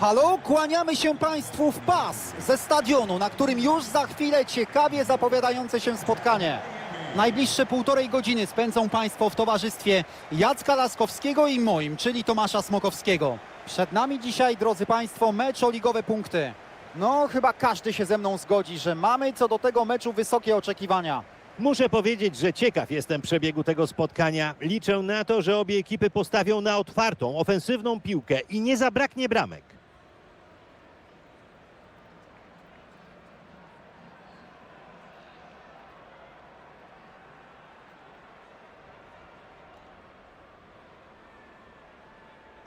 Halo, kłaniamy się Państwu w pas ze stadionu, na którym już za chwilę ciekawie zapowiadające się spotkanie. Najbliższe półtorej godziny spędzą Państwo w towarzystwie Jacka Laskowskiego i moim, czyli Tomasza Smokowskiego. Przed nami dzisiaj, drodzy Państwo, mecz o ligowe punkty. No, chyba każdy się ze mną zgodzi, że mamy co do tego meczu wysokie oczekiwania. Muszę powiedzieć, że ciekaw jestem przebiegu tego spotkania. Liczę na to, że obie ekipy postawią na otwartą, ofensywną piłkę i nie zabraknie bramek.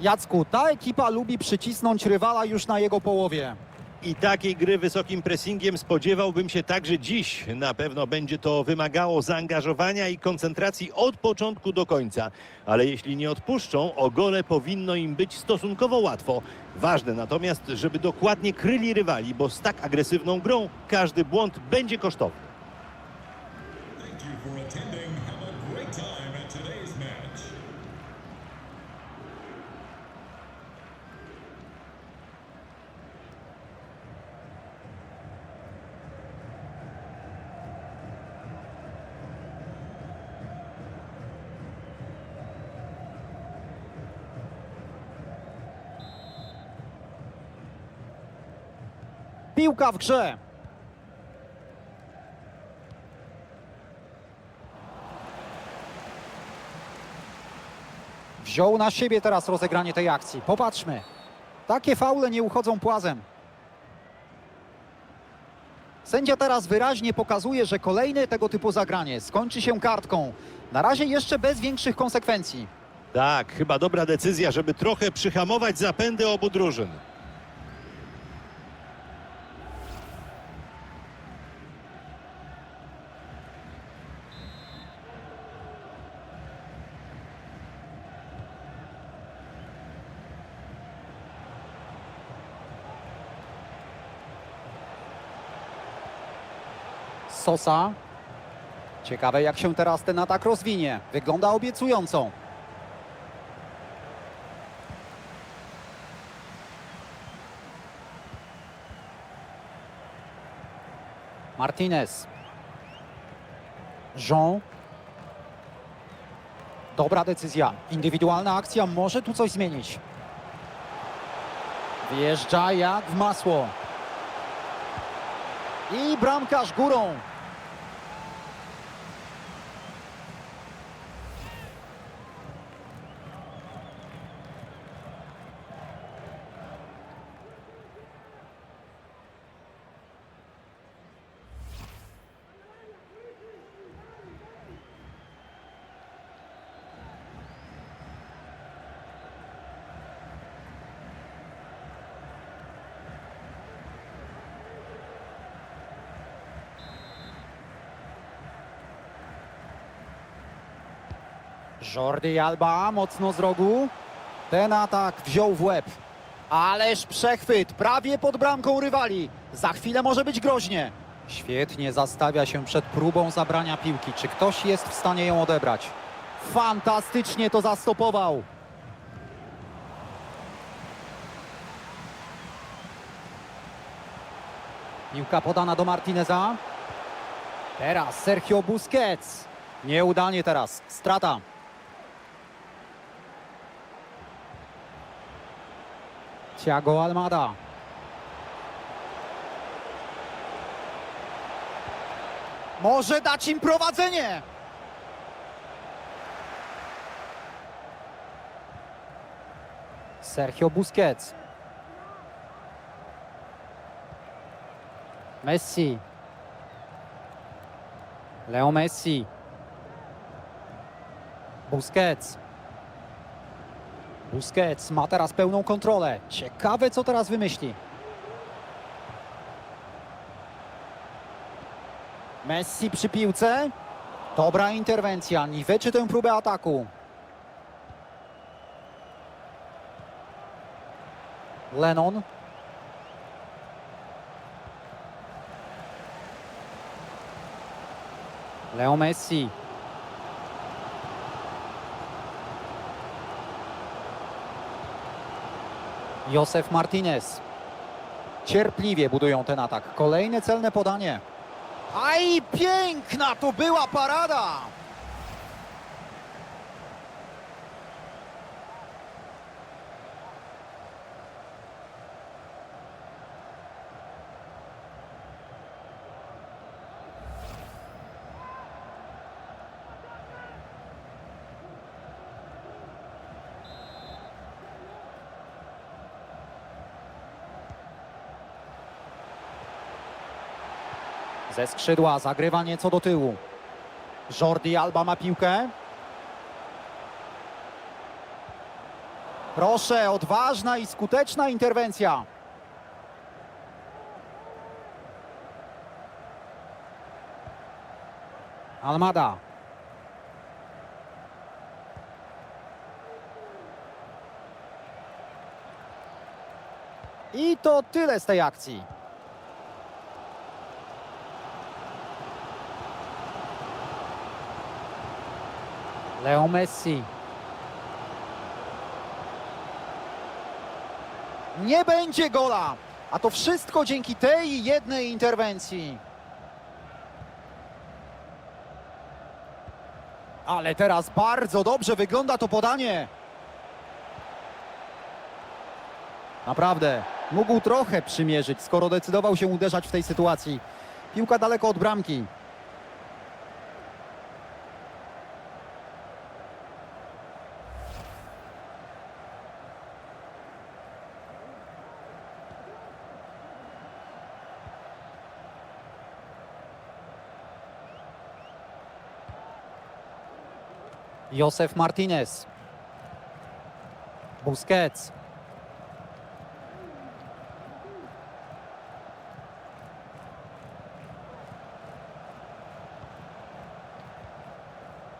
Jacku, ta ekipa lubi przycisnąć rywala już na jego połowie. I takiej gry wysokim pressingiem spodziewałbym się także dziś. Na pewno będzie to wymagało zaangażowania i koncentracji od początku do końca. Ale jeśli nie odpuszczą, o gole powinno im być stosunkowo łatwo. Ważne natomiast, żeby dokładnie kryli rywali, bo z tak agresywną grą każdy błąd będzie kosztowny. Piłka w grze. Wziął na siebie teraz rozegranie tej akcji. Popatrzmy. Takie faule nie uchodzą płazem. Sędzia teraz wyraźnie pokazuje, że kolejne tego typu zagranie skończy się kartką. Na razie jeszcze bez większych konsekwencji. Tak, chyba dobra decyzja, żeby trochę przyhamować zapędy obu drużyn. Sosa. Ciekawe jak się teraz ten atak rozwinie. Wygląda obiecująco. Martinez. Jean. Dobra decyzja. Indywidualna akcja może tu coś zmienić. Wjeżdża jak w masło. I bramkarz górą. Jordi Alba mocno z rogu. Ten atak wziął w łeb. Ależ przechwyt, prawie pod bramką rywali. Za chwilę może być groźnie. Świetnie zastawia się przed próbą zabrania piłki. Czy ktoś jest w stanie ją odebrać? Fantastycznie to zastopował. Piłka podana do Martineza. Teraz Sergio Busquets. Nieudanie teraz. Strata. Thiago Almada. Może dać im prowadzenie. Sergio Busquets. Messi. Leo Messi. Busquets. Busquets ma teraz pełną kontrolę. Ciekawe, co teraz wymyśli. Messi przy piłce. Dobra interwencja. Niweczy tę próbę ataku. Lennon. Leo Messi. Josef Martinez. Cierpliwie budują ten atak. Kolejne celne podanie. Aj, piękna to była parada! Ze skrzydła zagrywa nieco do tyłu. Jordi Alba ma piłkę. Proszę, odważna i skuteczna interwencja. Almada. I to tyle z tej akcji. Leo Messi. Nie będzie gola, a to wszystko dzięki tej jednej interwencji. Ale teraz bardzo dobrze wygląda to podanie. Naprawdę, mógł trochę przymierzyć, skoro decydował się uderzać w tej sytuacji. Piłka daleko od bramki. Josef Martinez. Busquets.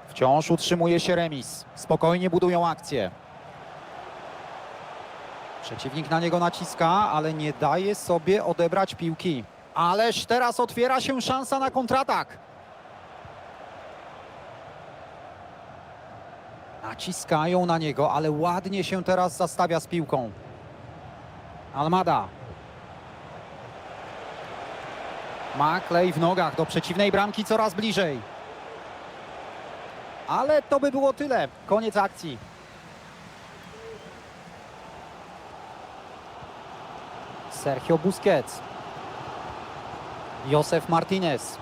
Wciąż utrzymuje się remis. Spokojnie budują akcję. Przeciwnik na niego naciska, ale nie daje sobie odebrać piłki. Ależ teraz otwiera się szansa na kontratak. Naciskają na niego, ale ładnie się teraz zastawia z piłką. Almada. Ma klej w nogach do przeciwnej bramki coraz bliżej. Ale to by było tyle. Koniec akcji. Sergio Busquets. Josef Martinez.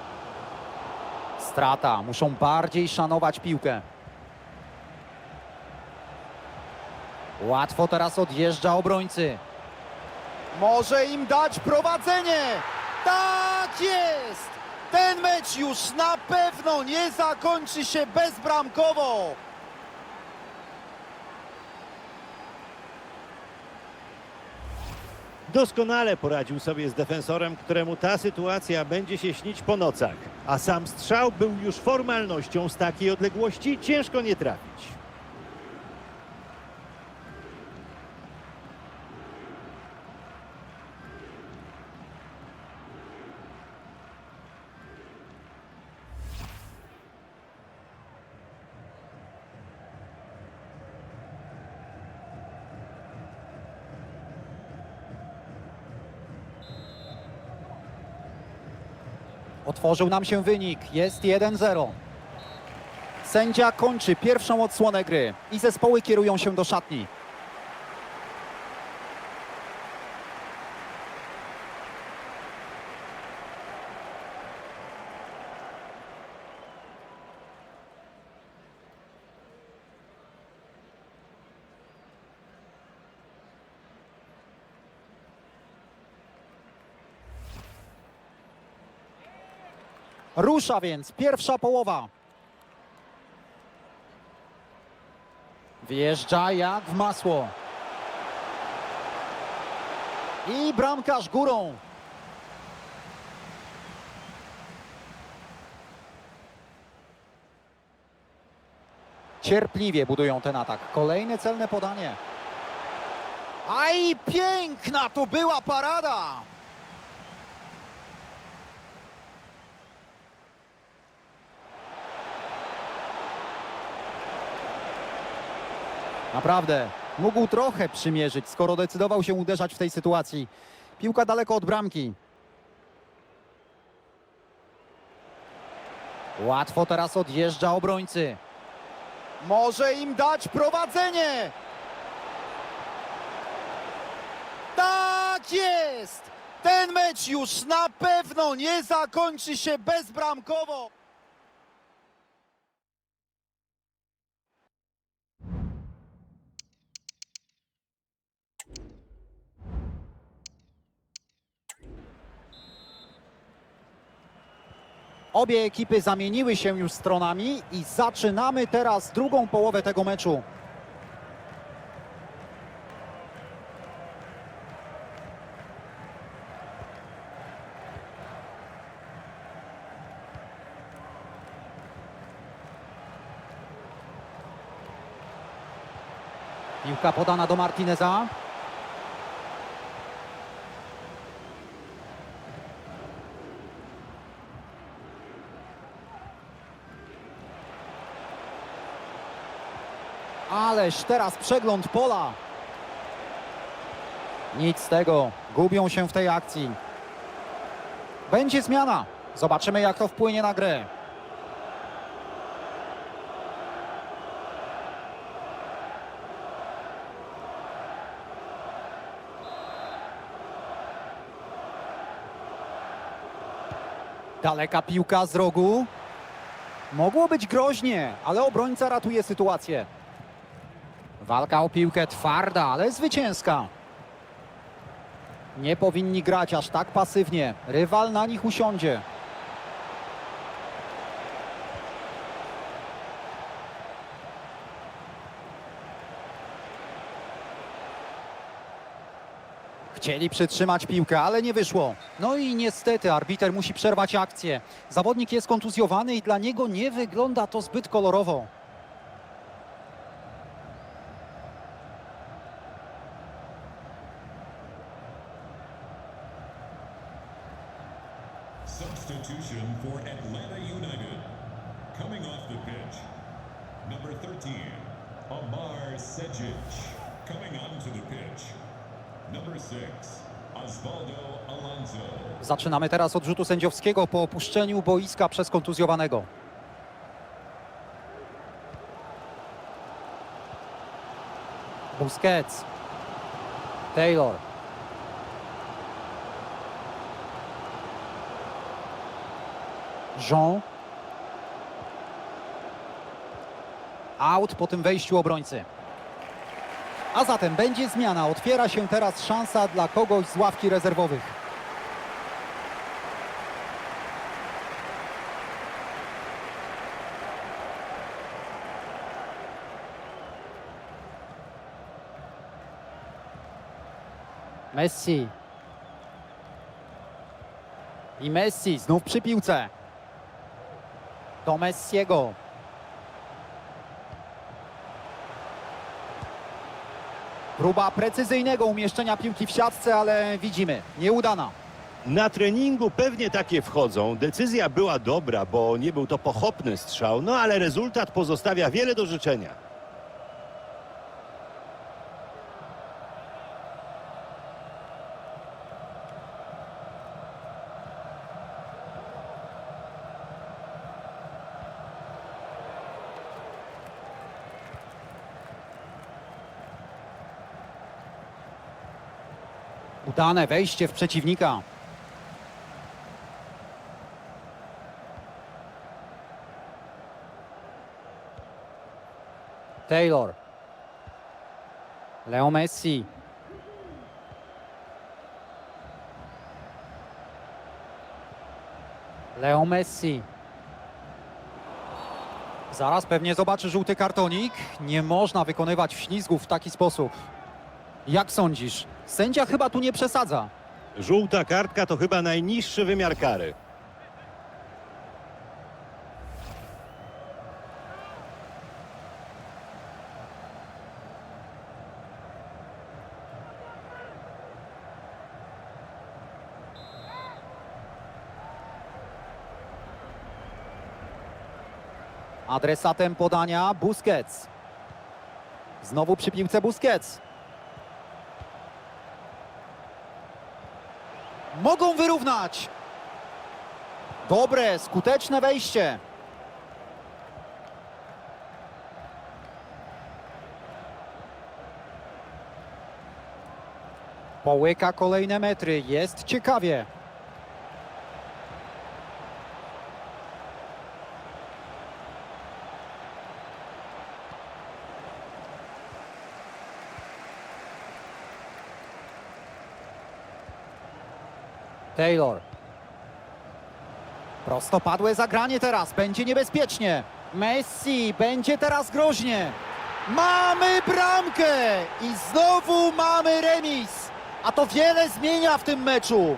Strata. Muszą bardziej szanować piłkę. Łatwo teraz odjeżdża obrońcy. Może im dać prowadzenie. Tak jest! Ten mecz już na pewno nie zakończy się bezbramkowo. Doskonale poradził sobie z defensorem, któremu ta sytuacja będzie się śnić po nocach. A sam strzał był już formalnością z takiej odległości ciężko nie trafić. Otworzył nam się wynik. Jest 1-0. Sędzia kończy pierwszą odsłonę gry i zespoły kierują się do szatni. Rusza więc pierwsza połowa. Wjeżdża jak w masło. I bramkarz górą. Cierpliwie budują ten atak. Kolejne celne podanie. Aj, piękna to była parada! Naprawdę, mógł trochę przymierzyć, skoro decydował się uderzać w tej sytuacji. Piłka daleko od bramki. Łatwo teraz odjeżdża obrońcy. Może im dać prowadzenie! Tak jest! Ten mecz już na pewno nie zakończy się bezbramkowo. Obie ekipy zamieniły się już stronami i zaczynamy teraz drugą połowę tego meczu. Piłka podana do Martineza. Teraz przegląd pola. Nic z tego. Gubią się w tej akcji. Będzie zmiana. Zobaczymy jak to wpłynie na grę. Daleka piłka z rogu. Mogło być groźnie, ale obrońca ratuje sytuację. Walka o piłkę twarda, ale zwycięska. Nie powinni grać aż tak pasywnie. Rywal na nich usiądzie. Chcieli przytrzymać piłkę, ale nie wyszło. No i niestety arbiter musi przerwać akcję. Zawodnik jest kontuzjowany i dla niego nie wygląda to zbyt kolorowo. Substitution for Atlanta United. Coming off the pitch, number 13, Amar Sejic. Coming onto the pitch, number 6, Osvaldo Alonso. Zaczynamy teraz od rzutu sędziowskiego po opuszczeniu boiska przez kontuzjowanego. Busquets. Taylor. Jean. Out po tym wejściu obrońcy. A zatem będzie zmiana. Otwiera się teraz szansa dla kogoś z ławki rezerwowych. Messi. I Messi znów przy piłce. Do Messiego. Próba precyzyjnego umieszczenia piłki w siatce, ale widzimy, nieudana. Na treningu pewnie takie wchodzą. Decyzja była dobra, bo nie był to pochopny strzał, no ale rezultat pozostawia wiele do życzenia. Udane wejście w przeciwnika. Taylor. Leo Messi. Leo Messi. Zaraz pewnie zobaczy żółty kartonik. Nie można wykonywać ślizgów w taki sposób. Jak sądzisz? Sędzia chyba tu nie przesadza. Żółta kartka to chyba najniższy wymiar kary. Adresatem podania Busquets. Znowu przy piłce Busquets. Mogą wyrównać. Dobre, skuteczne wejście. Połyka kolejne metry. Jest ciekawie. Taylor. Prostopadłe zagranie teraz. Będzie niebezpiecznie. Messi będzie teraz groźnie. Mamy bramkę i znowu mamy remis. A to wiele zmienia w tym meczu.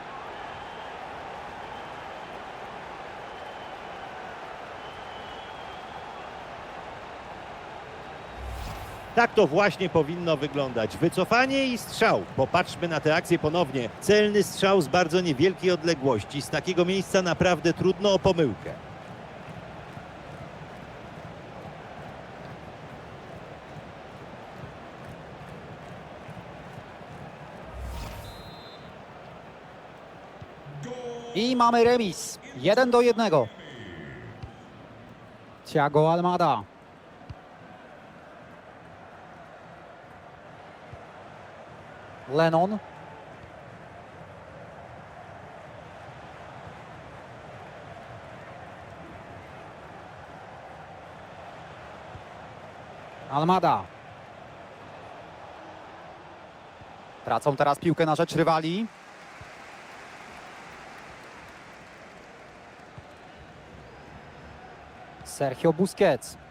Tak to właśnie powinno wyglądać. Wycofanie i strzał. Popatrzmy na tę akcję ponownie. Celny strzał z bardzo niewielkiej odległości. Z takiego miejsca naprawdę trudno o pomyłkę. I mamy remis. Jeden do jednego. Thiago Almada. Lennon. Almada. Tracą teraz piłkę na rzecz rywali. Sergio Busquets.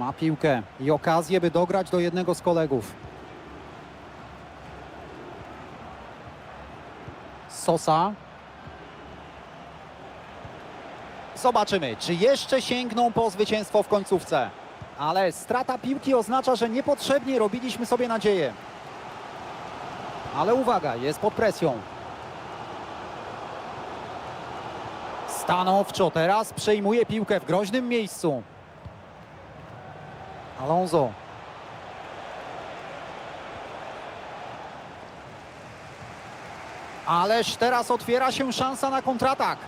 Ma piłkę i okazję, by dograć do jednego z kolegów. Sosa. Zobaczymy, czy jeszcze sięgną po zwycięstwo w końcówce. Ale strata piłki oznacza, że niepotrzebnie robiliśmy sobie nadzieję. Ale uwaga, jest pod presją. Stanowczo teraz przejmuje piłkę w groźnym miejscu. Alonso. Ależ teraz otwiera się szansa na kontratak.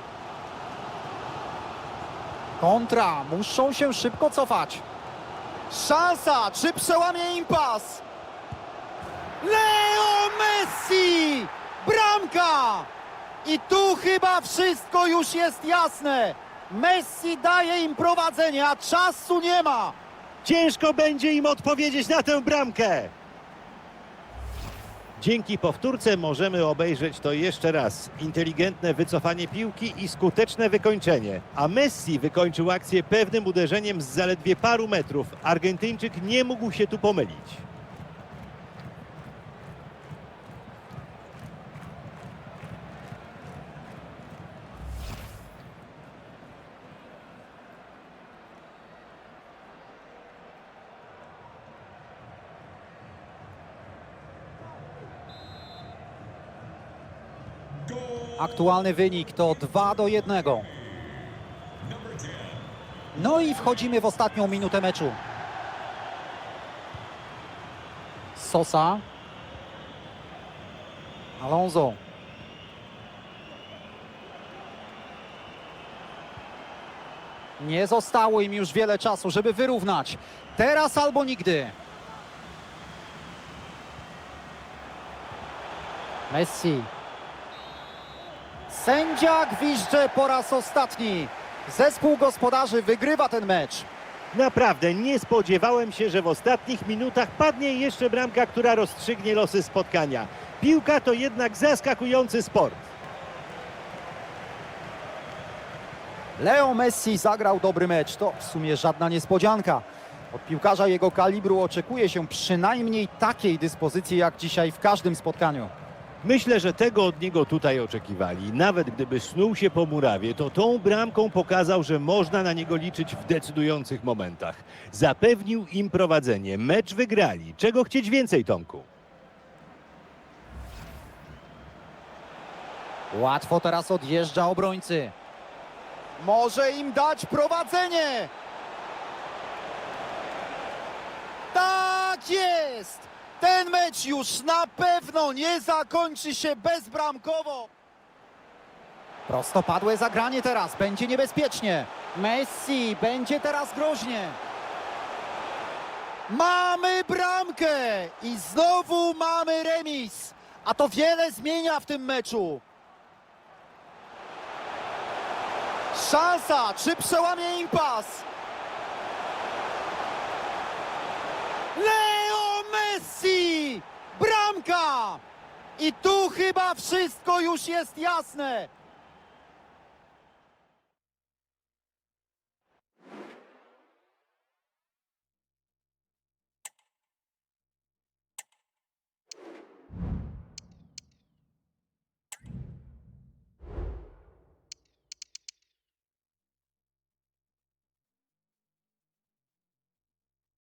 Kontra, muszą się szybko cofać. Szansa, czy przełamie impas? Leo Messi! Bramka! I tu chyba wszystko już jest jasne. Messi daje im prowadzenie, a czasu nie ma. Ciężko będzie im odpowiedzieć na tę bramkę. Dzięki powtórce możemy obejrzeć to jeszcze raz. Inteligentne wycofanie piłki i skuteczne wykończenie. A Messi wykończył akcję pewnym uderzeniem z zaledwie paru metrów. Argentyńczyk nie mógł się tu pomylić. Aktualny wynik to 2 do 1. No i wchodzimy w ostatnią minutę meczu. Sosa. Alonso. Nie zostało im już wiele czasu, żeby wyrównać. Teraz albo nigdy. Messi. Sędzia gwizdże po raz ostatni. Zespół gospodarzy wygrywa ten mecz. Naprawdę nie spodziewałem się, że w ostatnich minutach padnie jeszcze bramka, która rozstrzygnie losy spotkania. Piłka to jednak zaskakujący sport. Leo Messi zagrał dobry mecz. To w sumie żadna niespodzianka. Od piłkarza jego kalibru oczekuje się przynajmniej takiej dyspozycji jak dzisiaj w każdym spotkaniu. Myślę, że tego od niego tutaj oczekiwali. Nawet gdyby snuł się po murawie, to tą bramką pokazał, że można na niego liczyć w decydujących momentach. Zapewnił im prowadzenie. Mecz wygrali. Czego chcieć więcej, Tomku? Łatwo teraz odjeżdża obrońcy. Może im dać prowadzenie. Tak jest! Ten mecz już na pewno nie zakończy się bezbramkowo. Prostopadłe zagranie teraz, będzie niebezpiecznie. Messi, będzie teraz groźnie. Mamy bramkę i znowu mamy remis. A to wiele zmienia w tym meczu. Szansa, czy przełamie impas? Messi! Bramka! I tu chyba wszystko już jest jasne.